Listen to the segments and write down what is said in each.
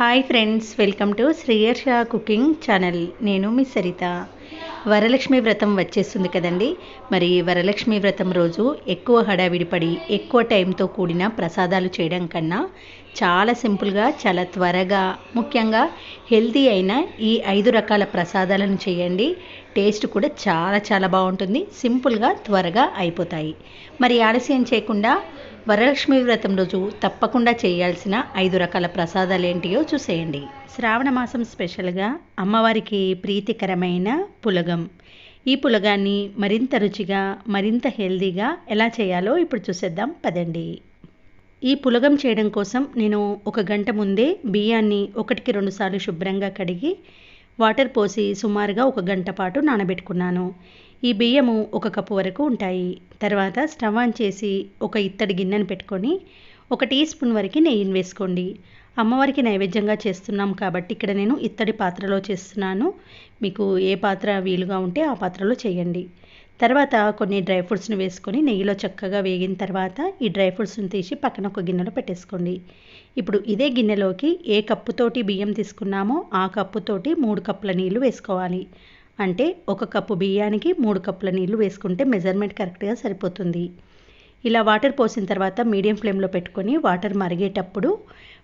Hi friends welcome to Sriyarsha cooking channel నేను మీ సరిత. వరలక్ష్మి వ్రతం వచ్చేస్తుంది కదండి. మరి వరలక్ష్మి వ్రతం రోజు ఎక్కువ హడావిడి పడి ఎక్కువ టైంతో కూడిన ప్రసాదాలు చేయడం కన్నా చాలా సింపుల్గా చాలా త్వరగా ముఖ్యంగా హెల్తీ అయిన ఈ ఐదు రకాల ప్రసాదాలను చేయండి. టేస్ట్ కూడా చాలా చాలా బాగుంటుంది. సింపుల్గా త్వరగా అయిపోతాయి. మరి ఆలస్యం చేయకుండా వరలక్ష్మి వ్రతం రోజు తప్పకుండా చేయాల్సిన ఐదు రకాల ప్రసాదాలు ఏంటియో చూసేయండి. శ్రావణ మాసం స్పెషల్గా అమ్మవారికి ప్రీతికరమైన పులగం. ఈ పులగాన్ని మరింత రుచిగా మరింత హెల్దీగా ఎలా చేయాలో ఇప్పుడు చూసేద్దాం పదండి. ఈ పులగం చేయడం కోసం నేను ఒక గంట ముందే బియ్యాన్ని ఒకటికి రెండుసార్లు శుభ్రంగా కడిగి వాటర్ పోసి సుమారుగా ఒక గంట పాటు నానబెట్టుకున్నాను. ఈ బియ్యము ఒక కప్పు వరకు ఉంటాయి. తర్వాత స్టవ్ ఆన్ చేసి ఒక ఇత్తడి గిన్నెను పెట్టుకొని ఒక టీ స్పూన్ వరకు నెయ్యిని వేసుకోండి. అమ్మవారికి నైవేద్యంగా చేస్తున్నాం కాబట్టి ఇక్కడ నేను ఇత్తడి పాత్రలో చేస్తున్నాను. మీకు ఏ పాత్ర వీలుగా ఉంటే ఆ పాత్రలో చేయండి. తర్వాత కొన్ని డ్రై ఫ్రూట్స్ని వేసుకొని నెయ్యిలో చక్కగా వేగిన తర్వాత ఈ డ్రై ఫ్రూట్స్ని తీసి పక్కన ఒక గిన్నెలో పెట్టేసుకోండి. ఇప్పుడు ఇదే గిన్నెలోకి ఏ కప్పుతోటి బియ్యం తీసుకున్నామో ఆ కప్పుతోటి మూడు కప్పుల నీళ్ళు వేసుకోవాలి. అంటే ఒక కప్పు బియ్యానికి మూడు కప్పుల నీళ్ళు వేసుకుంటే మెజర్మెంట్ కరెక్ట్గా సరిపోతుంది. ఇలా వాటర్ పోసిన తర్వాత మీడియం ఫ్లేమ్లో పెట్టుకొని వాటర్ మరిగేటప్పుడు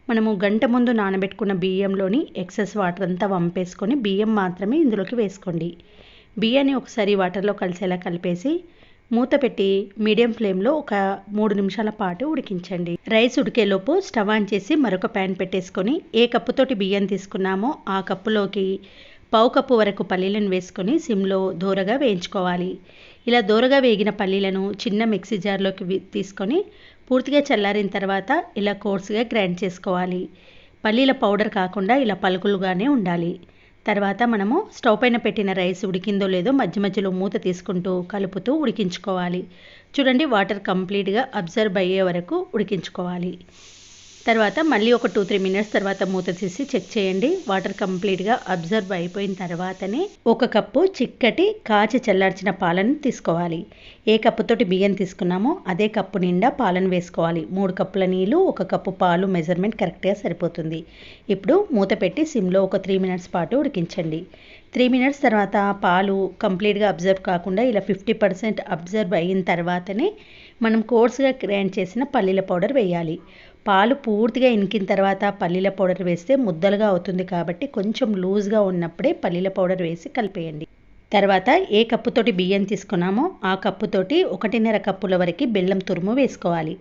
మనము గంట ముందు నానబెట్టుకున్న బియ్యంలోని ఎక్సెస్ వాటర్ అంతా వంపేసుకొని బియ్యం మాత్రమే ఇందులోకి వేసుకోండి. బియ్యాన్ని ఒకసారి వాటర్లో కలిసేలా కలిపేసి మూత పెట్టి మీడియం ఫ్లేమ్లో ఒక మూడు నిమిషాల పాటు ఉడికించండి. రైస్ ఉడికేలోపు స్టవ్ ఆన్ చేసి మరొక ప్యాన్ పెట్టేసుకొని ఏ కప్పుతోటి బియ్యం తీసుకున్నామో ఆ కప్పులోకి పావు కప్పు వరకు పల్లీలను వేసుకొని సిమ్లో దూరగా వేయించుకోవాలి. ఇలా దూరగా వేగిన పల్లీలను చిన్న మిక్సీ జార్లోకి తీసుకొని పూర్తిగా చల్లారిన తర్వాత ఇలా కోర్సుగా గ్రైండ్ చేసుకోవాలి. పల్లీల పౌడర్ కాకుండా ఇలా పలుకులుగానే ఉండాలి. తర్వాత మనము స్టవ్ పైన పెట్టిన రైస్ ఉడికిందో లేదో మధ్య మధ్యలో మూత తీసుకుంటూ కలుపుతూ ఉడికించుకోవాలి. చూడండి వాటర్ కంప్లీట్గా అబ్జర్వ్ అయ్యే వరకు ఉడికించుకోవాలి. తర్వాత మళ్ళీ ఒక టూ త్రీ మినిట్స్ తర్వాత మూత తీసి చెక్ చేయండి. వాటర్ కంప్లీట్గా అబ్జర్వ్ అయిపోయిన తర్వాతనే ఒక కప్పు చిక్కటి కాచి చల్లార్చిన పాలను తీసుకోవాలి. ఏ కప్పుతోటి బియ్యం తీసుకున్నామో అదే కప్పు నిండా పాలను వేసుకోవాలి. మూడు కప్పుల నీళ్ళు ఒక కప్పు పాలు మెజర్మెంట్ కరెక్ట్గా సరిపోతుంది. ఇప్పుడు మూత పెట్టి సిమ్లో ఒక త్రీ మినిట్స్ పాటు ఉడికించండి. త్రీ మినిట్స్ తర్వాత పాలు కంప్లీట్గా అబ్జర్వ్ కాకుండా ఇలా ఫిఫ్టీ పర్సెంట్ అబ్జర్వ్ అయిన తర్వాతనే మనం కోర్స్గా గ్రైండ్ చేసిన పల్లీల పౌడర్ వేయాలి. పాలు పూర్తిగా ఇనికిన తర్వాత పల్లీల పౌడర్ వేస్తే ముద్దలుగా అవుతుంది కాబట్టి కొంచెం లూజ్గా ఉన్నప్పుడే పల్లీల పౌడర్ వేసి కలిపేయండి. తర్వాత ఏ కప్పుతోటి బియ్యం తీసుకున్నామో ఆ కప్పుతోటి ఒకటిన్నర కప్పుల వరకు బెల్లం తురుము వేసుకోవాలి.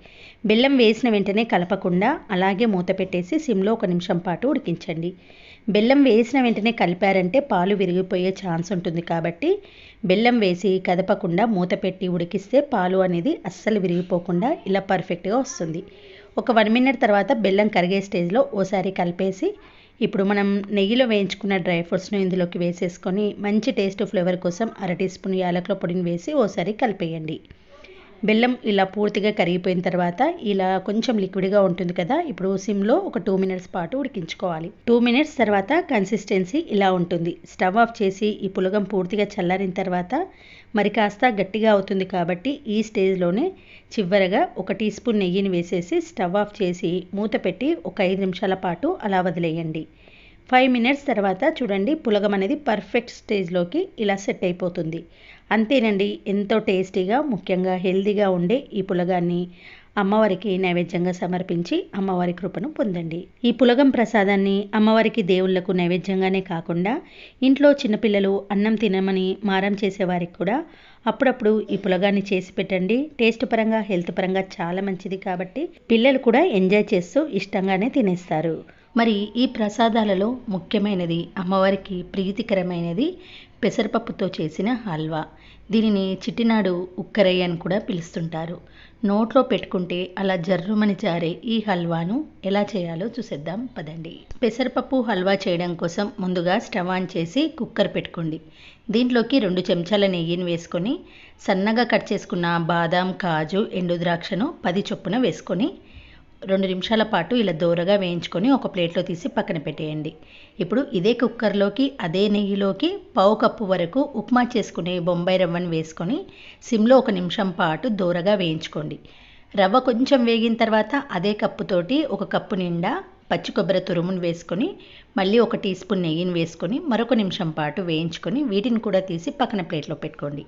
బెల్లం వేసిన వెంటనే కలపకుండా అలాగే మూత పెట్టేసి సిమ్లో ఒక నిమిషం పాటు ఉడికించండి. బెల్లం వేసిన వెంటనే కలిపారంటే పాలు విరిగిపోయే ఛాన్స్ ఉంటుంది కాబట్టి బెల్లం వేసి కదపకుండా మూత పెట్టి ఉడికిస్తే పాలు అనేది అస్సలు విరిగిపోకుండా ఇలా పర్ఫెక్ట్గా వస్తుంది. ఒక వన్ మినిట్ తర్వాత బెల్లం కరిగే స్టేజ్లో ఓసారి కలిపేసి ఇప్పుడు మనం నెయ్యిలో వేయించుకున్న డ్రై ఫ్రూట్స్ను ఇందులోకి వేసేసుకొని మంచి టేస్ట్ ఫ్లేవర్ కోసం అర టీ స్పూన్ యాలకుల పొడిని వేసి ఓసారి కలిపేయండి. బెల్లం ఇలా పూర్తిగా కరిగిపోయిన తర్వాత ఇలా కొంచెం లిక్విడ్గా ఉంటుంది కదా ఇప్పుడు సిమ్లో ఒక టూ మినిట్స్ పాటు ఉడికించుకోవాలి. టూ మినిట్స్ తర్వాత కన్సిస్టెన్సీ ఇలా ఉంటుంది. స్టవ్ ఆఫ్ చేసి ఈ పులగం పూర్తిగా చల్లారిన తర్వాత మరి కాస్త గట్టిగా అవుతుంది కాబట్టి ఈ స్టేజ్లోనే చివరగా ఒక టీ స్పూన్ నెయ్యిని వేసేసి స్టవ్ ఆఫ్ చేసి మూత పెట్టి ఒక ఐదు నిమిషాల పాటు అలా వదిలేయండి. ఫైవ్ మినిట్స్ తర్వాత చూడండి పులగం అనేది పర్ఫెక్ట్ స్టేజ్లోకి ఇలా సెట్ అయిపోతుంది. అంతేనండి ఎంతో టేస్టీగా ముఖ్యంగా హెల్దీగా ఉండే ఈ పులగాన్ని. అమ్మవారికి నైవేద్యంగా సమర్పించి అమ్మవారి కృపను పొందండి. ఈ పులగం ప్రసాదాన్ని అమ్మవారికి దేవుళ్ళకు నైవేద్యంగానే కాకుండా ఇంట్లో చిన్నపిల్లలు అన్నం తినమని మారం చేసేవారికి కూడా అప్పుడప్పుడు ఈ పులగాన్ని చేసి పెట్టండి. టేస్ట్ పరంగా హెల్త్ పరంగా చాలా మంచిది కాబట్టి పిల్లలు కూడా ఎంజాయ్ చేస్తూ ఇష్టంగానే తినేస్తారు. మరి ఈ ప్రసాదాలలో ముఖ్యమైనది అమ్మవారికి ప్రీతికరమైనది పెసరపప్పుతో చేసిన హల్వా. దీనిని చిట్టినాడు ఉక్కరయ్య అని కూడా పిలుస్తుంటారు. నోట్లో పెట్టుకుంటే అలా జర్రుమని జారే ఈ హల్వాను ఎలా చేయాలో చూసేద్దాం పదండి. పెసరపప్పు హల్వా చేయడం కోసం ముందుగా స్టవ్ ఆన్ చేసి కుక్కర్ పెట్టుకోండి. దీంట్లోకి రెండు చెంచాల నెయ్యిని వేసుకొని సన్నగా కట్ చేసుకున్న బాదాం కాజు ఎండు ద్రాక్షను పది చొప్పున వేసుకొని రెండు నిమిషాల పాటు ఇలా దోరగా వేయించుకొని ఒక ప్లేట్లో తీసి పక్కన పెట్టేయండి. ఇప్పుడు ఇదే కుక్కర్లోకి అదే నెయ్యిలోకి పావు కప్పు వరకు ఉప్మా చేసుకునే బొంబాయి రవ్వను వేసుకొని సిమ్లో ఒక నిమిషం పాటు దోరగా వేయించుకోండి. రవ్వ కొంచెం వేగిన తర్వాత అదే కప్పుతోటి ఒక కప్పు నిండా పచ్చి కొబ్బరి తురుమును వేసుకొని మళ్ళీ ఒక టీ స్పూన్ నెయ్యిని వేసుకొని మరొక నిమిషం పాటు వేయించుకొని వీటిని కూడా తీసి పక్కన ప్లేట్లో పెట్టుకోండి.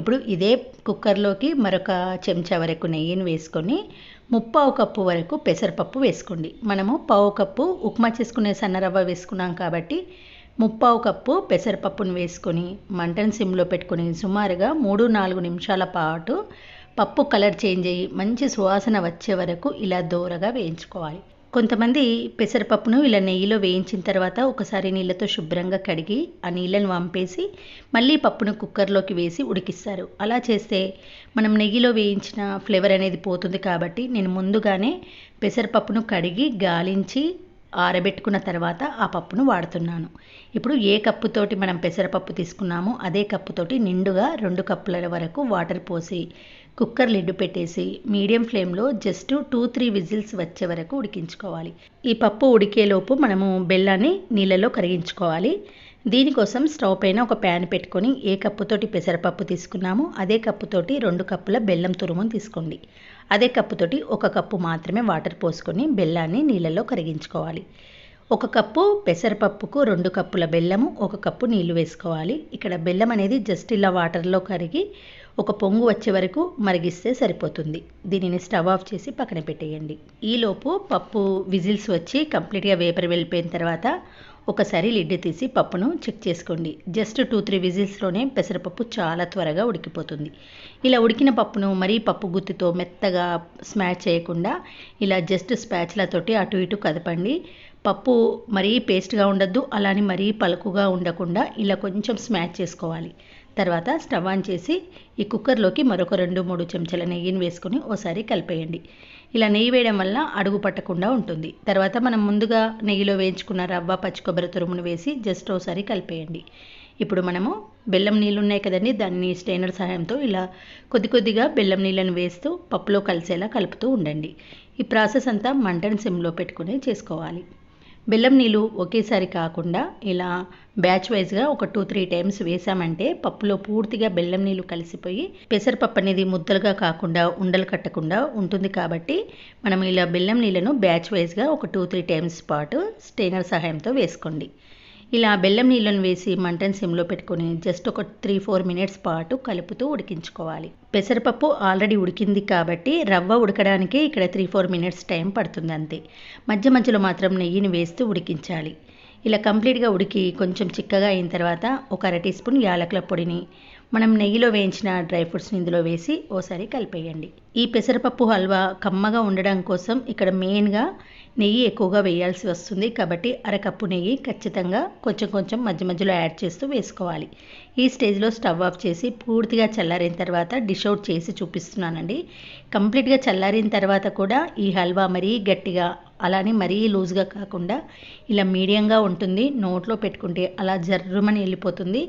ఇప్పుడు ఇదే కుక్కర్లోకి మరొక చెంచా వరకు నెయ్యిని వేసుకొని ముప్పావు కప్పు వరకు పెసరపప్పు వేసుకోండి. మనము పావు కప్పు ఉప్మా చేసుకునే సన్నరవ్వ వేసుకున్నాం కాబట్టి ముప్పావు కప్పు పెసరపప్పును వేసుకొని మంటను సిమ్లో పెట్టుకొని సుమారుగా మూడు నాలుగు నిమిషాల పాటు పప్పు కలర్ చేంజ్ అయ్యి మంచి సువాసన వచ్చే వరకు ఇలా దూరగా వేయించుకోవాలి. కొంతమంది పెసరపప్పును ఇలా నెయ్యిలో వేయించిన తర్వాత ఒకసారి నీళ్ళతో శుభ్రంగా కడిగి ఆ నీళ్ళను వంపేసి మళ్ళీ పప్పును కుక్కర్లోకి వేసి ఉడికిస్తారు. అలా చేస్తే మనం నెయ్యిలో వేయించిన ఫ్లేవర్ అనేది పోతుంది కాబట్టి నేను ముందుగానే పెసరపప్పును కడిగి గాలించి ఆరబెట్టుకున్న తర్వాత ఆ పప్పును వాడుతున్నాను. ఇప్పుడు ఏ కప్పుతోటి మనం పెసరపప్పు తీసుకున్నామో అదే కప్పుతోటి నిండుగా రెండు కప్పుల వరకు వాటర్ పోసి కుక్కర్ లిడ్డు పెట్టేసి మీడియం ఫ్లేమ్లో జస్ట్ టూ త్రీ విజిల్స్ వచ్చే వరకు ఉడికించుకోవాలి. ఈ పప్పు ఉడికేలోపు మనము బెల్లాన్ని నీళ్ళలో కరిగించుకోవాలి. దీనికోసం స్టవ్ పైన ఒక ప్యాన్ పెట్టుకొని ఏ కప్పుతోటి పెసరపప్పు తీసుకున్నామో అదే కప్పుతోటి రెండు కప్పుల బెల్లం తురుమును తీసుకోండి. అదే కప్పుతోటి ఒక కప్పు మాత్రమే వాటర్ పోసుకొని బెల్లాన్ని నీళ్ళలో కరిగించుకోవాలి. ఒక కప్పు పెసరపప్పుకు రెండు కప్పుల బెల్లము ఒక కప్పు నీళ్ళు వేసుకోవాలి. ఇక్కడ బెల్లం అనేది జస్ట్ ఇలా వాటర్లో కరిగి ఒక పొంగు వచ్చే వరకు మరిగిస్తే సరిపోతుంది. దీనిని స్టవ్ ఆఫ్ చేసి పక్కన పెట్టేయండి. ఈలోపు పప్పు విజిల్స్ వచ్చి కంప్లీట్గా వేపర్ వెళ్ళిపోయిన తర్వాత ఒకసారి లిడ్ తీసి పప్పును చెక్ చేసుకోండి. జస్ట్ టూ త్రీ విజిల్స్లోనే పెసరపప్పు చాలా త్వరగా ఉడికిపోతుంది. ఇలా ఉడికిన పప్పును మరీ పప్పు గుత్తితో మెత్తగా స్మాష్ చేయకుండా ఇలా జస్ట్ స్పాచ్లతోటి అటు ఇటు కదపండి. పప్పు మరీ పేస్ట్గా ఉండద్దు అలానే మరీ పలుకుగా ఉండకుండా ఇలా కొంచెం స్మాష్ చేసుకోవాలి. తర్వాత స్టవ్ ఆన్ చేసి ఈ కుక్కర్లోకి మరొక రెండు మూడు చెంచాల నెయ్యిని వేసుకొని ఓసారి కలిపేయండి. ఇలా నెయ్యి వేయడం వల్ల అడుగు పట్టకుండా ఉంటుంది. తర్వాత మనం ముందుగా నెయ్యిలో వేయించుకున్న రవ్వ పచ్చి కొబ్బరి తురుమును వేసి జస్ట్ ఓసారి కలిపేయండి. ఇప్పుడు మనము బెల్లం నీళ్ళు ఉన్నాయి కదండి దాన్ని స్టెయినర్ సహాయంతో ఇలా కొద్ది కొద్దిగా బెల్లం నీళ్ళను వేస్తూ పప్పులో కలిసేలా కలుపుతూ ఉండండి. ఈ ప్రాసెస్ అంతా మంటను సిమ్లో పెట్టుకుని చేసుకోవాలి. బెల్లం నీళ్ళు ఒకేసారి కాకుండా ఇలా బ్యాచ్ వైజ్గా ఒక టూ త్రీ టైమ్స్ వేసామంటే పప్పులో పూర్తిగా బెల్లం నీళ్ళు కలిసిపోయి పెసరపప్పు అనేది ముద్దలుగా కాకుండా ఉండలు కట్టకుండా ఉంటుంది కాబట్టి మనం ఇలా బెల్లం నీళ్ళను బ్యాచ్ వైజ్గా ఒక టూ త్రీ టైమ్స్ పాటు స్టెయినర్ సహాయంతో వేసుకోండి. ఇలా బెల్లం నీళ్ళను వేసి మంటను సిమ్లో పెట్టుకొని జస్ట్ ఒక త్రీ ఫోర్ మినిట్స్ పాటు కలుపుతూ ఉడికించుకోవాలి. పెసరపప్పు ఆల్రెడీ ఉడికింది కాబట్టి రవ్వ ఉడకడానికి ఇక్కడ త్రీ ఫోర్ మినిట్స్ టైం పడుతుంది అంతే. మధ్య మధ్యలో మాత్రం నెయ్యిని వేస్తూ ఉడికించాలి. ఇలా కంప్లీట్గా ఉడికి కొంచెం చిక్కగా అయిన తర్వాత ఒక అర టీ స్పూన్ యాలకుల పొడిని మనం నెయ్యిలో వేయించిన డ్రై ఫ్రూట్స్ని ఇందులో వేసి ఓసారి కలిపేయండి. ఈ పెసరపప్పు హల్వా కమ్మగా ఉండడం కోసం ఇక్కడ మెయిన్గా నెయ్యి ఎక్కువగా వేయాల్సి వస్తుంది కాబట్టి అరకప్పు నెయ్యి ఖచ్చితంగా కొంచెం కొంచెం మధ్య మధ్యలో యాడ్ చేస్తూ వేసుకోవాలి. ఈ స్టేజ్లో స్టవ్ ఆఫ్ చేసి పూర్తిగా చల్లారిన తర్వాత డిష్ అవుట్ చేసి చూపిస్తున్నానండి. కంప్లీట్గా చల్లారిన తర్వాత కూడా ఈ హల్వా మరీ గట్టిగా అలానే మరీ లూజ్గా కాకుండా ఇలా మీడియంగా ఉంటుంది. నోట్లో పెట్టుకుంటే అలా జర్రుమని వెళ్ళిపోతుంది.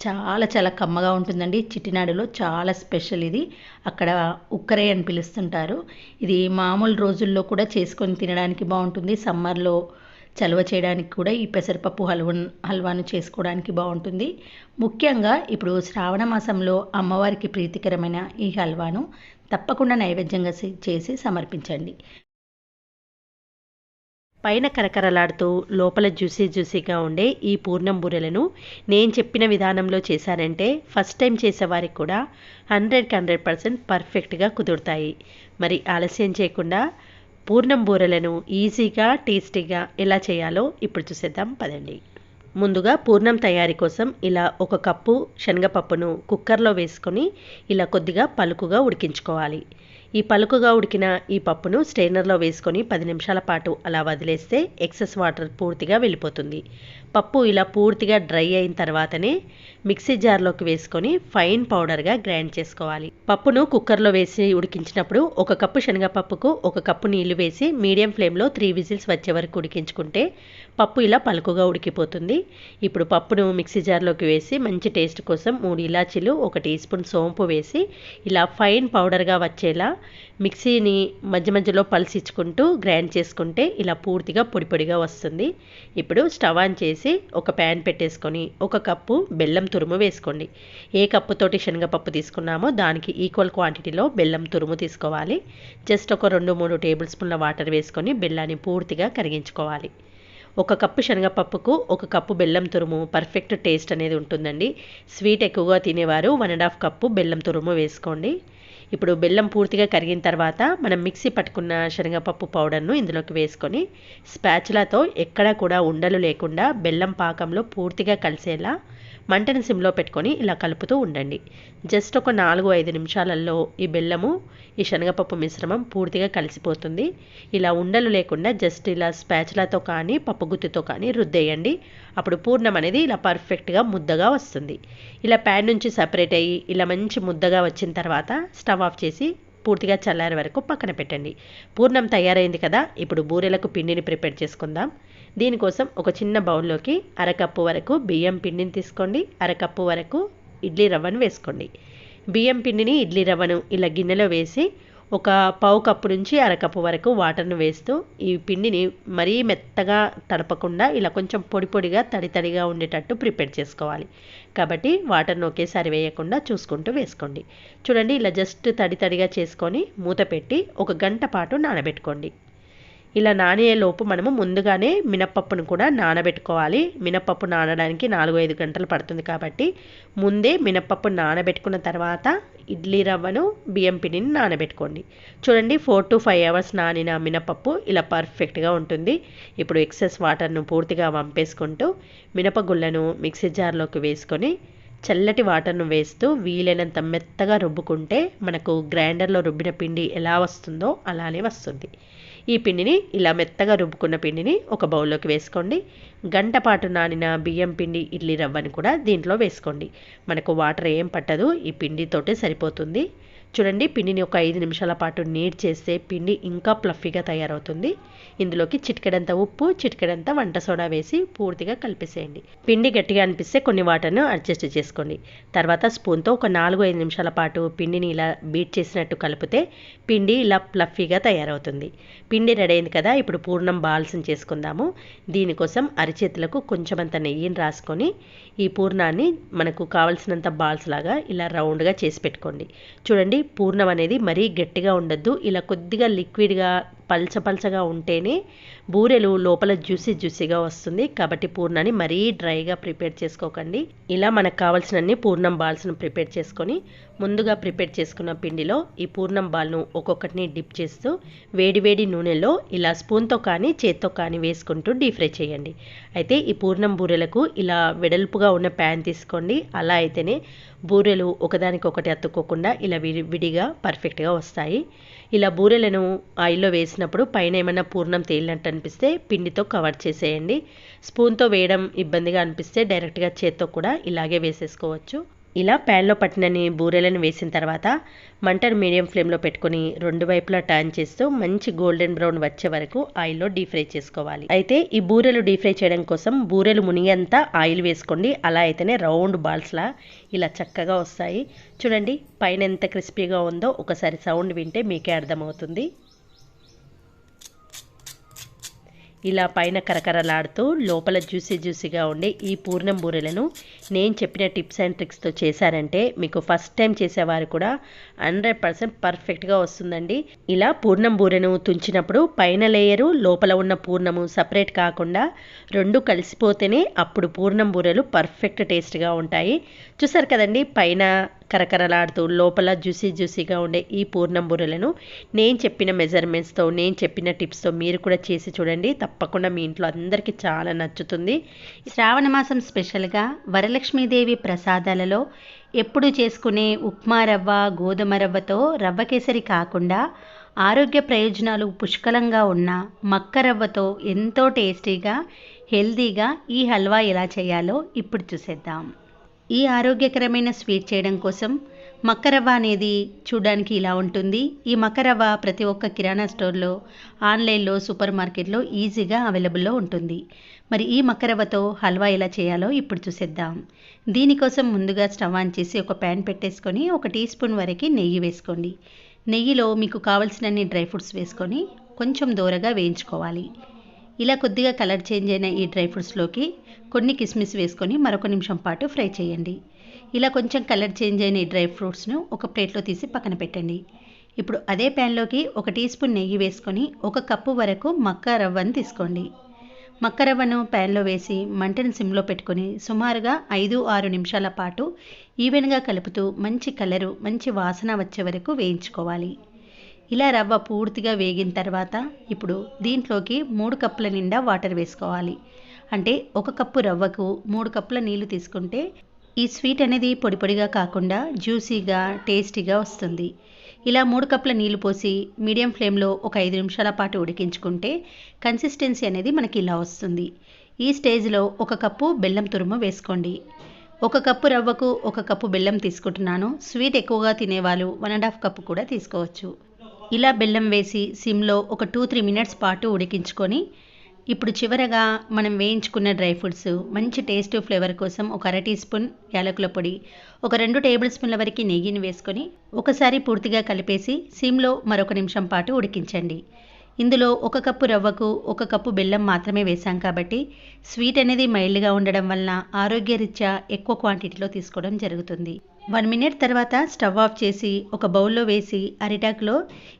చాలా చాలా కమ్మగా ఉంటుందండి. చిట్టినాడులో చాలా స్పెషల్ ఇది. అక్కడ ఉక్కరే అని పిలుస్తుంటారు. ఇది మామూలు రోజుల్లో కూడా చేసుకొని తినడానికి బాగుంటుంది. సమ్మర్లో చలువ చేయడానికి కూడా ఈ పెసరపప్పు హల్వా హల్వాను చేసుకోవడానికి బాగుంటుంది. ముఖ్యంగా ఇప్పుడు శ్రావణ మాసంలో అమ్మవారికి ప్రీతికరమైన ఈ హల్వాను తప్పకుండా నైవేద్యంగా చేసి సమర్పించండి. పైన కరకరలాడుతూ లోపల జ్యూసీ జ్యూసీగా ఉండే ఈ పూర్ణం బూరెలను నేను చెప్పిన విధానంలో చేశానంటే ఫస్ట్ టైం చేసేవారికి కూడా హండ్రెడ్కి హండ్రెడ్ పర్సెంట్ పర్ఫెక్ట్గా కుదురుతాయి. మరి ఆలస్యం చేయకుండా పూర్ణం బూరెలను ఈజీగా టేస్టీగా ఎలా చేయాలో ఇప్పుడు చూసేద్దాం పదండి. ముందుగా పూర్ణం తయారీ కోసం ఇలా ఒక కప్పు శనగపప్పును కుక్కర్లో వేసుకొని ఇలా కొద్దిగా పలుకుగా ఉడికించుకోవాలి. ఈ పలుకుగా ఉడికిన ఈ పప్పును స్ట్రైనర్లో వేసుకొని పది నిమిషాల పాటు అలా వదిలేస్తే ఎక్సెస్ వాటర్ పూర్తిగా వెళ్ళిపోతుంది. పప్పు ఇలా పూర్తిగా డ్రై అయిన తర్వాతనే మిక్సీ జార్లోకి వేసుకొని ఫైన్ పౌడర్గా గ్రైండ్ చేసుకోవాలి. పప్పును కుక్కర్లో వేసి ఉడికించినప్పుడు ఒక కప్పు శనగపప్పుకు ఒక కప్పు నీళ్ళు వేసి మీడియం ఫ్లేమ్లో త్రీ విజిల్స్ వచ్చే వరకు ఉడికించుకుంటే పప్పు ఇలా పలుకుగా ఉడికిపోతుంది. ఇప్పుడు పప్పును మిక్సీ జార్లోకి వేసి మంచి టేస్ట్ కోసం మూడు ఇలాచీలు ఒక టీ స్పూన్ సోంపు వేసి ఇలా ఫైన్ పౌడర్గా వచ్చేలా మిక్సీని మధ్య మధ్యలో పల్స్ ఇచ్చుకుంటూ గ్రైండ్ చేసుకుంటే ఇలా పూర్తిగా పొడి పొడిగా వస్తుంది. ఇప్పుడు స్టవ్ ఆన్ చేసి ఒక ప్యాన్ పెట్టేసుకొని ఒక కప్పు బెల్లం తురుము వేసుకోండి. ఏ కప్పుతోటి శనగపప్పు తీసుకున్నామో దానికి ఈక్వల్ క్వాంటిటీలో బెల్లం తురుము తీసుకోవాలి. జస్ట్ ఒక రెండు మూడు టేబుల్ స్పూన్ల వాటర్ వేసుకొని బెల్లాన్ని పూర్తిగా కరిగించుకోవాలి. ఒక కప్పు శనగపప్పుకు ఒక కప్పు బెల్లం తురుము పర్ఫెక్ట్ టేస్ట్ అనేది ఉంటుందండి. స్వీట్ ఎక్కువగా తినేవారు వన్ అండ్ హాఫ్ కప్పు బెల్లం తురుము వేసుకోండి. ఇప్పుడు బెల్లం పూర్తిగా కరిగిన తర్వాత మనం మిక్సీ పట్టుకున్న శనగపప్పు పౌడర్ను ఇందులోకి వేసుకొని స్పాచులాతో ఎక్కడా కూడా ఉండలు లేకుండా బెల్లం పాకంలో పూర్తిగా కలిసేలా మంటను సిమ్లో పెట్టుకొని ఇలా కలుపుతూ ఉండండి. జస్ట్ ఒక నాలుగు ఐదు నిమిషాలలో ఈ బెల్లము ఈ శనగపప్పు మిశ్రమం పూర్తిగా కలిసిపోతుంది. ఇలా ఉండలు లేకుండా జస్ట్ ఇలా స్పాచులాతో కానీ పప్పు గుత్తితో కానీ రుద్దేయండి. అప్పుడు పూర్ణం అనేది ఇలా పర్ఫెక్ట్గా ముద్దగా వస్తుంది. ఇలా ప్యాన్ నుంచి సపరేట్ అయ్యి ఇలా మంచి ముద్దగా వచ్చిన తర్వాత స్టవ్ ఆఫ్ చేసి పూర్తిగా చల్లారే వరకు పక్కన పెట్టండి. పూర్ణం తయారైంది కదా ఇప్పుడు బూరెలకు పిండిని ప్రిపేర్ చేసుకుందాం. దీనికోసం ఒక చిన్న బౌల్లోకి అరకప్పు వరకు బియ్యం పిండిని తీసుకోండి. అరకప్పు వరకు ఇడ్లీ రవ్వను వేసుకోండి. బియ్యం పిండిని ఇడ్లీ రవ్వను ఇలా గిన్నెలో వేసి ఒక పావు కప్పు నుంచి అరకప్పు వరకు వాటర్ను వేస్తూ ఈ పిండిని మరీ మెత్తగా తడపకుండా ఇలా కొంచెం పొడి పొడిగా తడి తడిగా ఉండేటట్టు ప్రిపేర్ చేసుకోవాలి. కాబట్టి వాటర్ను ఒకేసారి వేయకుండా చూసుకుంటూ వేసుకోండి. చూడండి ఇలా జస్ట్ తడి తడిగా చేసుకొని మూత పెట్టి ఒక గంట పాటు నానబెట్టుకోండి. ఇలా నానేలోపు మనము ముందుగానే మినప్పప్పును కూడా నానబెట్టుకోవాలి. మినప్పప్పు నానడానికి నాలుగు ఐదు గంటలు పడుతుంది కాబట్టి ముందే మినప్పప్పు నానబెట్టుకున్న తర్వాత ఇడ్లీ రవ్వను బియ్యం పిండిని నానబెట్టుకోండి. చూడండి ఫోర్ టు ఫైవ్ అవర్స్ నానిన మినపప్పు ఇలా పర్ఫెక్ట్గా ఉంటుంది. ఇప్పుడు ఎక్సెస్ వాటర్ను పూర్తిగా వంపేసుకుంటూ మినపగుళ్ళను మిక్సీ జార్లోకి వేసుకొని చల్లటి వాటర్ను వేస్తూ వీలైనంత మెత్తగా రుబ్బుకుంటే మనకు గ్రైండర్లో రుబ్బిన పిండి ఎలా వస్తుందో అలానే వస్తుంది. ఈ పిండిని ఇలా మెత్తగా రుబ్బుకున్న పిండిని ఒక బౌల్లోకి వేసుకోండి. గంట పాటు నానిన బియ్యం పిండి ఇడ్లీ రవ్వని కూడా దీంట్లో వేసుకోండి. మనకు వాటర్ ఏం పట్టదు ఈ పిండితోటే సరిపోతుంది. చూడండి పిండిని ఒక ఐదు నిమిషాల పాటు నీట్ చేస్తే పిండి ఇంకా ప్లఫీగా తయారవుతుంది. ఇందులోకి చిటికెడంత ఉప్పు చిటికెడంత వంట సోడా వేసి పూర్తిగా కలిపేసేయండి. పిండి గట్టిగా అనిపిస్తే కొన్ని వాటర్ను అడ్జస్ట్ చేసుకోండి. తర్వాత స్పూన్తో ఒక నాలుగు ఐదు నిమిషాల పాటు పిండిని ఇలా బీట్ చేసినట్టు కలిపితే పిండి ఇలా ప్లఫీగా తయారవుతుంది. పిండి రెడీ అయింది కదా ఇప్పుడు పూర్ణం బాల్స్ని చేసుకుందాము. దీనికోసం అరిచేతులకు కొంచెమంత నెయ్యిని రాసుకొని ఈ పూర్ణాన్ని మనకు కావలసినంత బాల్స్ లాగా ఇలా రౌండ్గా చేసి పెట్టుకోండి. చూడండి పూర్ణం అనేది మరీ గట్టిగా ఉండద్దు. ఇలా కొద్దిగా లిక్విడ్గా పల్చ పల్చగా ఉంటేనే బూరెలు లోపల జ్యూసీ జ్యూసీగా వస్తుంది. కాబట్టి పూర్ణాన్ని మరీ డ్రైగా ప్రిపేర్ చేసుకోకండి. ఇలా మనకు కావాల్సినన్ని పూర్ణం బాల్స్ను ప్రిపేర్ చేసుకొని ముందుగా ప్రిపేర్ చేసుకున్న పిండిలో ఈ పూర్ణం బాల్ను ఒక్కొక్కటిని డిప్ చేస్తూ వేడివేడి నూనెలో ఇలా స్పూన్తో కానీ చేత్తో కానీ వేసుకుంటూ డీప్ ఫ్రై చేయండి. అయితే ఈ పూర్ణం బూరెలకు ఇలా వెడల్పుగా ఉన్న ప్యాన్ తీసుకోండి. అలా అయితేనే బూరెలు ఒకదానికొకటి అతుక్కోకుండా ఇలా విడి విడిగా పర్ఫెక్ట్గా వస్తాయి. ఇలా బూరెలను ఆయిల్లో వేసినప్పుడు పైన ఏమైనా పూర్ణం తేలినట్టు అనిపిస్తే పిండితో కవర్ చేసేయండి. స్పూన్తో వేయడం ఇబ్బందిగా అనిపిస్తే డైరెక్ట్గా చేత్తో కూడా ఇలాగే వేసేసుకోవచ్చు. ఇలా ప్యాన్లో పట్టినని బూరెలను వేసిన తర్వాత మంటను మీడియం ఫ్లేమ్లో పెట్టుకొని రెండు వైపులా టర్న్ చేస్తూ మంచి గోల్డెన్ బ్రౌన్ వచ్చే వరకు ఆయిల్లో డీప్ ఫ్రై చేసుకోవాలి. అయితే ఈ బూరెలు డీప్ ఫ్రై చేయడం కోసం బూరెలు మునిగేంత ఆయిల్ వేసుకోండి. అలా అయితేనే రౌండ్ బాల్స్లా ఇలా చక్కగా వస్తాయి. చూడండి పైన ఎంత క్రిస్పీగా ఉందో ఒకసారి సౌండ్ వింటే మీకే అర్థమవుతుంది. ఇలా పైన కరకరలాడుతూ లోపల జ్యూసీ జ్యూసీగా ఉండే ఈ పూర్ణం బూరెలను నేను చెప్పిన టిప్స్ అండ్ ట్రిక్స్తో చేశారంటే మీకు ఫస్ట్ టైం చేసేవారు కూడా హండ్రెడ్ పర్సెంట్ పర్ఫెక్ట్గా వస్తుందండి. ఇలా పూర్ణం బూరెను తుంచినప్పుడు పైన లేయరు లోపల ఉన్న పూర్ణము సపరేట్ కాకుండా రెండు కలిసిపోతేనే అప్పుడు పూర్ణం బూరెలు పర్ఫెక్ట్ టేస్ట్గా ఉంటాయి. చూసారు కదండి పైన కరకరలాడుతూ లోపల జ్యూసీ జ్యూసీగా ఉండే ఈ పూర్ణం బూరెలను నేను చెప్పిన మెజర్మెంట్స్తో నేను చెప్పిన టిప్స్తో మీరు కూడా చేసి చూడండి. తప్పకుండా మీ ఇంట్లో అందరికీ చాలా నచ్చుతుంది. శ్రావణ మాసం స్పెషల్గా వరలక్ష్మీదేవి ప్రసాదాలలో ఎప్పుడు చేసుకునే ఉప్మా రవ్వ గోధుమ రవ్వతో రవ్వ కేసరి కాకుండా ఆరోగ్య ప్రయోజనాలు పుష్కలంగా ఉన్న మక్క రవ్వతో ఎంతో టేస్టీగా హెల్తీగా ఈ హల్వా ఎలా చేయాలో ఇప్పుడు చూసేద్దాం. ఈ ఆరోగ్యకరమైన స్వీట్ చేయడం కోసం మక్కరవ్వ అనేది చూడడానికి ఇలా ఉంటుంది. ఈ మక్కరవ్వ ప్రతి ఒక్క కిరాణా స్టోర్లో ఆన్లైన్లో సూపర్ మార్కెట్లో ఈజీగా అవైలబుల్లో ఉంటుంది. మరి ఈ మకరవతో హల్వా ఎలా చేయాలో ఇప్పుడు చూసేద్దాం. దీనికోసం ముందుగా స్టవ్ ఆన్ చేసి ఒక ప్యాన్ పెట్టేసుకొని ఒక టీ స్పూన్ వరకు నెయ్యి వేసుకోండి. నెయ్యిలో మీకు కావలసినన్ని డ్రై ఫ్రూట్స్ వేసుకొని కొంచెం దూరగా వేయించుకోవాలి. ఇలా కొద్దిగా కలర్ చేంజ్ అయిన ఈ డ్రై ఫ్రూట్స్లోకి కొన్ని కిస్మిస్ వేసుకొని మరొక నిమిషం పాటు ఫ్రై చేయండి. ఇలా కొంచెం కలర్ చేంజ్ అయిన ఈ డ్రై ఫ్రూట్స్ను ఒక ప్లేట్లో తీసి పక్కన పెట్టండి. ఇప్పుడు అదే ప్యాన్లోకి ఒక టీ స్పూన్ నెయ్యి వేసుకొని ఒక కప్పు వరకు మక్క రవ్వను తీసుకోండి. మక్కరవ్వను ప్యాన్లో వేసి మంటను సిమ్లో పెట్టుకుని సుమారుగా ఐదు ఆరు నిమిషాల పాటు ఈవెన్గా కలుపుతూ మంచి కలరు మంచి వాసన వచ్చే వరకు వేయించుకోవాలి. ఇలా రవ్వ పూర్తిగా వేగిన తర్వాత ఇప్పుడు దీంట్లోకి మూడు కప్పుల నిండా వాటర్ వేసుకోవాలి. అంటే ఒక కప్పు రవ్వకు మూడు కప్పుల నీళ్ళు తీసుకుంటే ఈ స్వీట్ అనేది పొడి పొడిగా కాకుండా జ్యూసీగా టేస్టీగా వస్తుంది. ఇలా మూడు కప్పుల నీళ్ళు పోసి మీడియం ఫ్లేమ్లో ఒక ఐదు నిమిషాల పాటు ఉడికించుకుంటే కన్సిస్టెన్సీ అనేది మనకి ఇలా వస్తుంది. ఈ స్టేజ్లో ఒక కప్పు బెల్లం తురుము వేసుకోండి. ఒక కప్పు రవ్వకు ఒక కప్పు బెల్లం తీసుకుంటున్నాను. స్వీట్ ఎక్కువగా తినేవాళ్ళు వన్ అండ్ హాఫ్ కప్పు కూడా తీసుకోవచ్చు. ఇలా బెల్లం వేసి సిమ్లో ఒక టూ త్రీ మినిట్స్ పాటు ఉడికించుకొని ఇప్పుడు చివరగా మనం వేయించుకున్న డ్రై ఫ్రూట్స్ మంచి టేస్ట్ ఫ్లేవర్ కోసం ఒక అర టీ స్పూన్ యాలకుల పొడి ఒక రెండు టేబుల్ స్పూన్ల వరకు నెయ్యిని వేసుకొని ఒకసారి పూర్తిగా కలిపేసి సిమ్లో మరొక నిమిషం పాటు ఉడికించండి. ఇందులో ఒక కప్పు రవ్వకు ఒక కప్పు బెల్లం మాత్రమే వేసాం కాబట్టి స్వీట్ అనేది మైల్డ్గా ఉండడం వలన ఆరోగ్యరీత్యా ఎక్కువ క్వాంటిటీలో తీసుకోవడం జరుగుతుంది. వన్ మినిట్ తర్వాత స్టవ్ ఆఫ్ చేసి ఒక బౌల్లో వేసి అరిటాకులో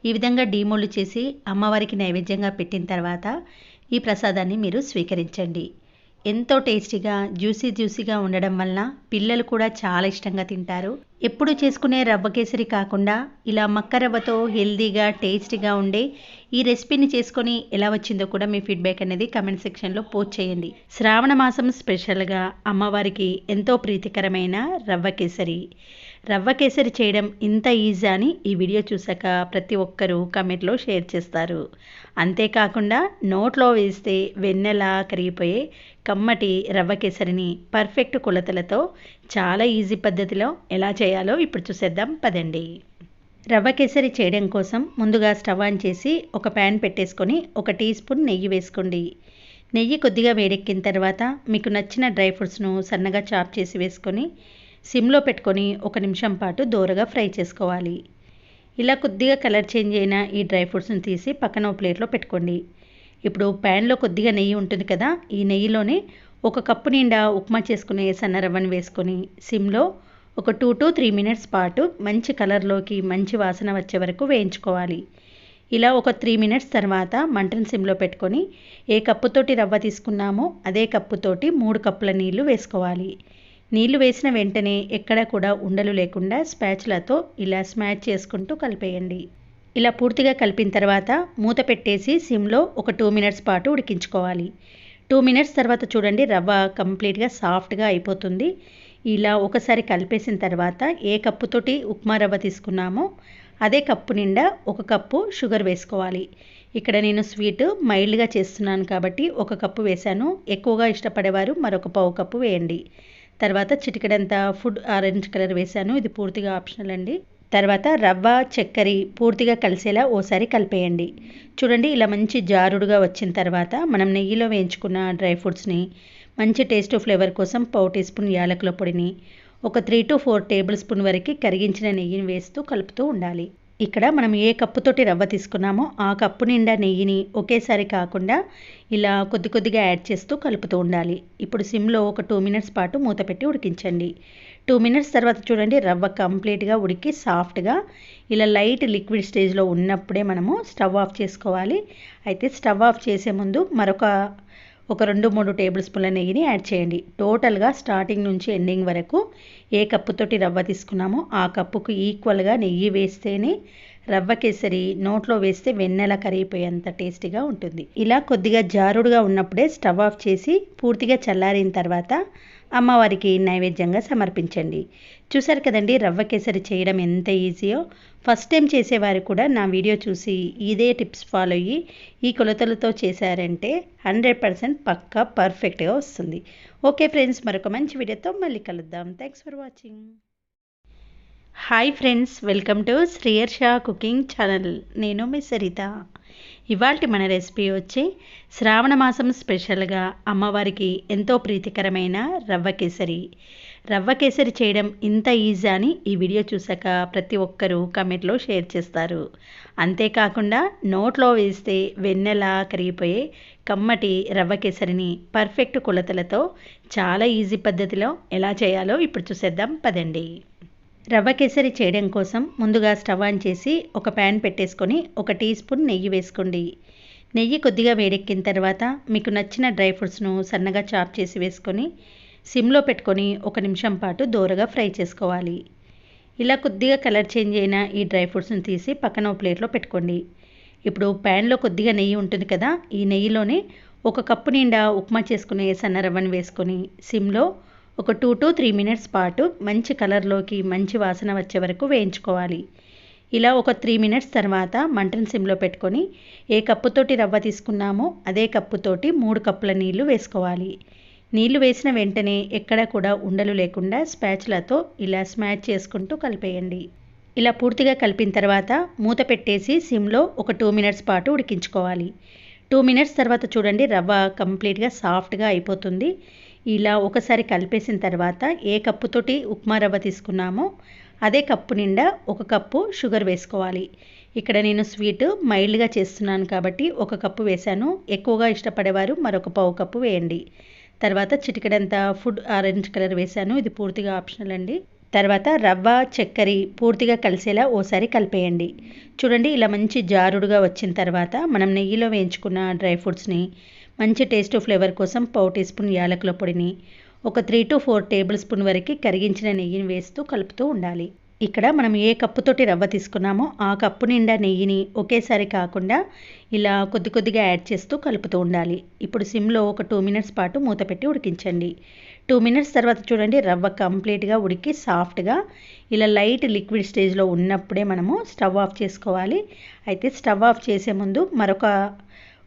ఈ విధంగా డీమోల్డ్ చేసి అమ్మవారికి నైవేద్యంగా పెట్టిన తర్వాత ఈ ప్రసాదాన్ని మీరు స్వీకరించండి. ఎంతో టేస్టీగా జ్యూసీ జ్యూసీగా ఉండడం వలన పిల్లలు కూడా చాలా ఇష్టంగా తింటారు. ఎప్పుడు చేసుకునే రవ్వ కేసరి కాకుండా ఇలా మక్క రవ్వతో హెల్దీగా టేస్టీగా ఉండే ఈ రెసిపీని చేసుకొని ఎలా వచ్చిందో కూడా మీ ఫీడ్బ్యాక్ అనేది కమెంట్ సెక్షన్లో పోస్ట్ చేయండి. శ్రావణ మాసం స్పెషల్గా అమ్మవారికి ఎంతో ప్రీతికరమైన రవ్వ కేసరి. రవ్వ కేసరి చేయడం ఇంత ఈజీ అని ఈ వీడియో చూసాక ప్రతి ఒక్కరూ కమెంట్లో షేర్ చేస్తారు. అంతేకాకుండా నోట్లో వేస్తే వెన్నెలా కరిగిపోయే కమ్మటి రవ్వ కేసరిని పర్ఫెక్ట్ కొలతలతో చాలా ఈజీ పద్ధతిలో ఎలా చేయాలో ఇప్పుడు చూసేద్దాం పదండి. రవ్వ కేసరి చేయడం కోసం ముందుగా స్టవ్ ఆన్ చేసి ఒక ప్యాన్ పెట్టేసుకొని ఒక టీ స్పూన్ నెయ్యి వేసుకోండి. నెయ్యి కొద్దిగా వేడెక్కిన తర్వాత మీకు నచ్చిన డ్రై ఫ్రూట్స్ను సన్నగా చాప్ చేసి వేసుకొని సిమ్లో పెట్టుకొని ఒక నిమిషం పాటు దోరగా ఫ్రై చేసుకోవాలి. ఇలా కొద్దిగా కలర్ చేంజ్ అయిన ఈ డ్రై ఫ్రూట్స్ని తీసి పక్కన ఒక ప్లేట్లో పెట్టుకోండి. ఇప్పుడు ప్యాన్లో కొద్దిగా నెయ్యి ఉంటుంది కదా ఈ నెయ్యిలోనే ఒక కప్పు నిండా ఉప్మా చేసుకునే సన్న రవ్వను వేసుకొని సిమ్లో ఒక టూ టు త్రీ మినిట్స్ పాటు మంచి కలర్లోకి మంచి వాసన వచ్చే వరకు వేయించుకోవాలి. ఇలా ఒక త్రీ మినిట్స్ తర్వాత మంటను సిమ్లో పెట్టుకొని ఏ కప్పుతోటి రవ్వ తీసుకున్నామో అదే కప్పుతోటి మూడు కప్పుల నీళ్ళు వేసుకోవాలి. నీళ్ళు వేసిన వెంటనే ఎక్కడ కూడా ఉండలు లేకుండా స్పాచ్లతో ఇలా స్మాచ్ చేసుకుంటూ కలిపేయండి. ఇలా పూర్తిగా కలిపిన తర్వాత మూత పెట్టేసి సిమ్లో ఒక టూ మినిట్స్ పాటు ఉడికించుకోవాలి. టూ మినిట్స్ తర్వాత చూడండి రవ్వ కంప్లీట్గా సాఫ్ట్గా అయిపోతుంది. ఇలా ఒకసారి కలిపేసిన తర్వాత ఏ కప్పుతోటి ఉప్మా రవ్వ తీసుకున్నామో అదే కప్పు నిండా ఒక కప్పు షుగర్ వేసుకోవాలి. ఇక్కడ నేను స్వీట్ మైల్డ్గా చేస్తున్నాను కాబట్టి ఒక కప్పు వేశాను. ఎక్కువగా ఇష్టపడేవారు మరొక పావు కప్పు వేయండి. తర్వాత చిటికెడంత ఫుడ్ ఆరెంజ్ కలర్ వేశాను. ఇది పూర్తిగా ఆప్షనల్ అండి. తర్వాత రవ్వ చక్కెర పూర్తిగా కలిసేలా ఓసారి కలిపేయండి. చూడండి ఇలా మంచి జారుడుగా వచ్చిన తర్వాత మనం నెయ్యిలో వేయించుకున్న డ్రై ఫ్రూట్స్ని మంచి టేస్ట్ ఫ్లేవర్ కోసం పావు టీ స్పూన్ యాలకుల పొడిని ఒక three to four tablespoon వరకు కరిగించిన నెయ్యిని వేస్తూ కలుపుతూ ఉండాలి. ఇక్కడ మనం ఏ కప్పుతోటి రవ్వ తీసుకున్నామో ఆ కప్పు నిండా నెయ్యిని ఒకేసారి కాకుండా ఇలా కొద్ది కొద్దిగా యాడ్ చేస్తూ కలుపుతూ ఉండాలి. ఇప్పుడు సిమ్లో ఒక టూ మినిట్స్ పాటు మూత పెట్టి ఉడికించండి. టూ మినిట్స్ తర్వాత చూడండి రవ్వ కంప్లీట్గా ఉడికి సాఫ్ట్గా ఇలా లైట్ లిక్విడ్ స్టేజ్లో ఉన్నప్పుడే మనము స్టవ్ ఆఫ్ చేసుకోవాలి. అయితే స్టవ్ ఆఫ్ చేసే ముందు మరొక ఒక రెండు మూడు టేబుల్ స్పూన్ల నెయ్యిని యాడ్ చేయండి. టోటల్గా స్టార్టింగ్ నుంచి ఎండింగ్ వరకు ఏ కప్పుతోటి రవ్వ తీసుకున్నామో ఆ కప్పుకు ఈక్వల్గా నెయ్యి వేస్తేనే రవ్వ కేసరి నోట్లో వేస్తే వెన్నెల కరిగిపోయేంత టేస్టీగా ఉంటుంది. ఇలా కొద్దిగా జారుడుగా ఉన్నప్పుడే స్టవ్ ఆఫ్ చేసి పూర్తిగా చల్లారిన తర్వాత అమ్మవారికి నైవేద్యంగా సమర్పించండి. చూసారు కదండి రవ్వ కేసరి చేయడం ఎంత ఈజీయో? ఫస్ట్ టైం చేసేవారు కూడా నా వీడియో చూసి ఇదే టిప్స్ ఫాలో అయ్యి ఈ కొలతలతో చేశారంటే హండ్రెడ్ పర్సెంట్ పక్కా పర్ఫెక్ట్గా వస్తుంది. ఓకే ఫ్రెండ్స్ మరొక మంచి వీడియోతో మళ్ళీ కలుద్దాం. Thanks for watching. Hi friends welcome to Sriyarsha cooking channel. నేను మీ సరిత. ఇవాళ మన రెసిపీ వచ్చి శ్రావణ మాసం స్పెషల్గా అమ్మవారికి ఎంతో ప్రీతికరమైన రవ్వ కేసరి. రవ్వ కేసరి చేయడం ఇంత ఈజీ అని ఈ వీడియో చూసాక ప్రతి ఒక్కరూ కమెంట్లో షేర్ చేస్తారు. అంతేకాకుండా నోట్లో వేస్తే వెన్నెలా కరిగిపోయే కమ్మటి రవ్వ కేసరిని పర్ఫెక్ట్ కొలతలతో చాలా ఈజీ పద్ధతిలో ఎలా చేయాలో ఇప్పుడు చూసేద్దాం పదండి. రవ్వ కేసరి చేయడం కోసం ముందుగా స్టవ్ ఆన్ చేసి ఒక ప్యాన్ పెట్టేసుకొని ఒక టీ స్పూన్ నెయ్యి వేసుకోండి. నెయ్యి కొద్దిగా వేడెక్కిన తర్వాత మీకు నచ్చిన డ్రై ఫ్రూట్స్ను సన్నగా చాప్ చేసి వేసుకొని సిమ్లో పెట్టుకొని ఒక నిమిషం పాటు దోరగా ఫ్రై చేసుకోవాలి. ఇలా కొద్దిగా కలర్ చేంజ్ అయిన ఈ డ్రై ఫ్రూట్స్ని తీసి పక్కన ఒక ప్లేట్లో పెట్టుకోండి. ఇప్పుడు ప్యాన్లో కొద్దిగా నెయ్యి ఉంటుంది కదా ఈ నెయ్యిలోనే ఒక కప్పు నిండా ఉప్మా చేసుకునే సన్న రవ్వను వేసుకొని సిమ్లో ఒక టూ టు త్రీ మినిట్స్ పాటు మంచి కలర్లోకి మంచి వాసన వచ్చే వరకు వేయించుకోవాలి. ఇలా ఒక త్రీ మినిట్స్ తర్వాత మంటను సిమ్లో పెట్టుకొని ఏ కప్పుతోటి రవ్వ తీసుకున్నామో అదే కప్పుతోటి మూడు కప్పుల నీళ్ళు వేసుకోవాలి. నీళ్ళు వేసిన వెంటనే ఎక్కడ కూడా ఉండలు లేకుండా స్పాచ్లతో ఇలా స్మాచ్ చేసుకుంటూ కలిపేయండి. ఇలా పూర్తిగా కలిపిన తర్వాత మూత పెట్టేసి సిమ్లో ఒక టూ మినిట్స్ పాటు ఉడికించుకోవాలి. టూ మినిట్స్ తర్వాత చూడండి రవ్వ కంప్లీట్గా సాఫ్ట్గా అయిపోతుంది. ఇలా ఒకసారి కలిపేసిన తర్వాత ఏ కప్పుతోటి ఉప్మా రవ్వ తీసుకున్నామో అదే కప్పు నిండా ఒక కప్పు షుగర్ వేసుకోవాలి. ఇక్కడ నేను స్వీట్ మైల్డ్గా చేస్తున్నాను కాబట్టి ఒక కప్పు వేశాను. ఎక్కువగా ఇష్టపడేవారు మరొక పావు కప్పు వేయండి. తర్వాత చిటికడంత ఫుడ్ ఆరెంజ్ కలర్ వేశాను. ఇది పూర్తిగా ఆప్షనల్ అండి. తర్వాత రవ్వ చక్కెర పూర్తిగా కలిసేలా ఓసారి కలిపేయండి. చూడండి ఇలా మంచి జారుడుగా వచ్చిన తర్వాత మనం నెయ్యిలో వేయించుకున్న డ్రై ఫ్రూట్స్ని మంచి టేస్ట్ ఫ్లేవర్ కోసం పావు టీ స్పూన్ యాలకుల పొడిని ఒక three to four tablespoon వరకు కరిగించిన నెయ్యిని వేస్తూ కలుపుతూ ఉండాలి. ఇక్కడ మనం ఏ కప్పుతోటి రవ్వ తీసుకున్నామో ఆ కప్పు నిండా నెయ్యిని ఒకేసారి కాకుండా ఇలా కొద్ది కొద్దిగా యాడ్ చేస్తూ కలుపుతూ ఉండాలి. ఇప్పుడు సిమ్లో ఒక టూ మినిట్స్ పాటు మూత పెట్టి ఉడికించండి. టూ మినిట్స్ తర్వాత చూడండి రవ్వ కంప్లీట్గా ఉడికి సాఫ్ట్గా ఇలా లైట్ లిక్విడ్ స్టేజ్లో ఉన్నప్పుడే మనము స్టవ్ ఆఫ్ చేసుకోవాలి. అయితే స్టవ్ ఆఫ్ చేసే ముందు మరొక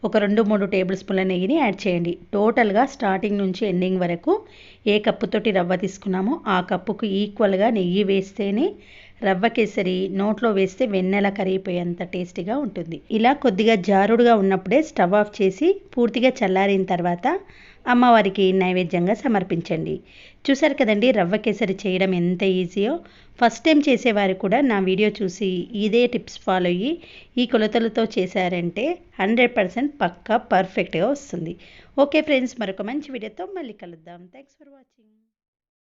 ఒక రెండు మూడు టేబుల్ స్పూన్ల నెయ్యిని యాడ్ చేయండి. టోటల్గా స్టార్టింగ్ నుంచి ఎండింగ్ వరకు ఏ కప్పుతోటి రవ్వ తీసుకున్నామో ఆ కప్పుకు ఈక్వల్గా నెయ్యి వేస్తేనే రవ్వ కేసరి నోట్లో వేస్తే వెన్నెల కరిగిపోయేంత టేస్టీగా ఉంటుంది. ఇలా కొద్దిగా జారుడుగా ఉన్నప్పుడే స్టవ్ ఆఫ్ చేసి పూర్తిగా చల్లారిన తర్వాత అమ్మవారికి నైవేద్యంగా సమర్పించండి. చూసారు కదండి రవ్వ కేసరి చేయడం ఎంత ఈజీయో ఫస్ట్ టైం చేసేవారు కూడా నా వీడియో చూసి ఇదే టిప్స్ ఫాలో అయ్యి ఈ కొలతలతో చేశారంటే హండ్రెడ్ పర్సెంట్ పక్కా పర్ఫెక్ట్గా వస్తుంది. ఓకే ఫ్రెండ్స్ మరొక మంచి వీడియోతో మళ్ళీ కలుద్దాం. Thanks for watching